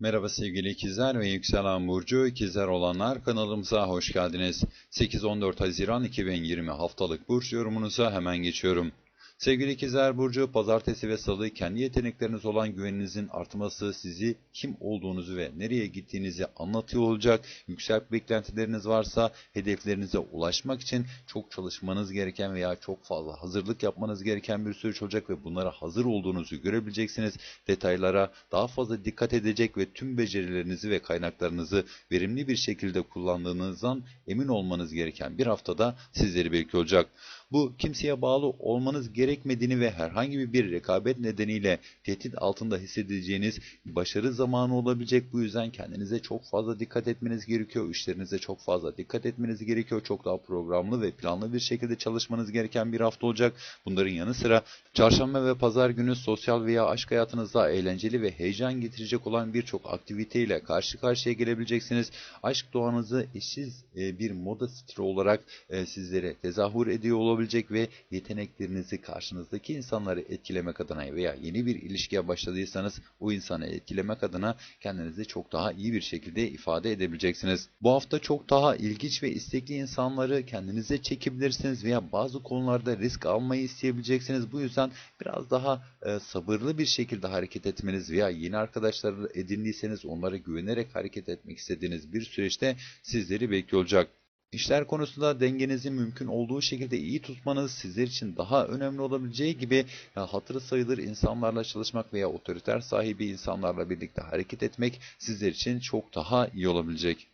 Merhaba sevgili ikizler ve yükselen burcu ikizler olanlar kanalımıza hoş geldiniz. 8-14 Haziran 2020 haftalık burç yorumunuza hemen geçiyorum. Sevgili ikizler burcu pazartesi ve salı kendi yetenekleriniz olan güveninizin artması sizi kim olduğunuzu ve nereye gittiğinizi anlatıyor olacak. Yüksek beklentileriniz varsa hedeflerinize ulaşmak için çok çalışmanız gereken veya çok fazla hazırlık yapmanız gereken bir süreç olacak ve bunlara hazır olduğunuzu görebileceksiniz. Detaylara daha fazla dikkat edecek ve tüm becerilerinizi ve kaynaklarınızı verimli bir şekilde kullandığınızdan emin olmanız gereken bir haftada sizleri bekliyor olacak. Bu kimseye bağlı olmanız gerekmediğini ve herhangi bir rekabet nedeniyle tehdit altında hissedeceğiniz başarı zamanı olabilecek. Bu yüzden kendinize çok fazla dikkat etmeniz gerekiyor. İşlerinize çok fazla dikkat etmeniz gerekiyor. Çok daha programlı ve planlı bir şekilde çalışmanız gereken bir hafta olacak. Bunların yanı sıra çarşamba ve pazar günü sosyal veya aşk hayatınızda eğlenceli ve heyecan getirecek olan birçok aktivite ile karşı karşıya gelebileceksiniz. Aşk doğanızı eşsiz e, bir moda stili olarak e, sizlere tezahür ediyor olabilecek ve yeteneklerinizi karşınızdaki insanları etkilemek adına veya yeni bir ilişkiye başladıysanız o insanı etkilemek adına kendinizi çok daha iyi bir şekilde ifade edebileceksiniz. Bu hafta çok daha ilginç ve istekli insanları kendinize çekebilirsiniz veya bazı konularda risk almayı isteyebileceksiniz. Bu yüzden biraz daha e, sabırlı bir şekilde hareket etmeniz veya yeni arkadaşlar edindiyseniz onlara güvenerek hareket etmek istediğiniz bir süreçte sizleri bekliyor olacak. İşler konusunda dengenizi mümkün olduğu şekilde iyi tutmanız sizler için daha önemli olabileceği gibi hatırı sayılır insanlarla çalışmak veya otoriter sahibi insanlarla birlikte hareket etmek sizler için çok daha iyi olabilecek.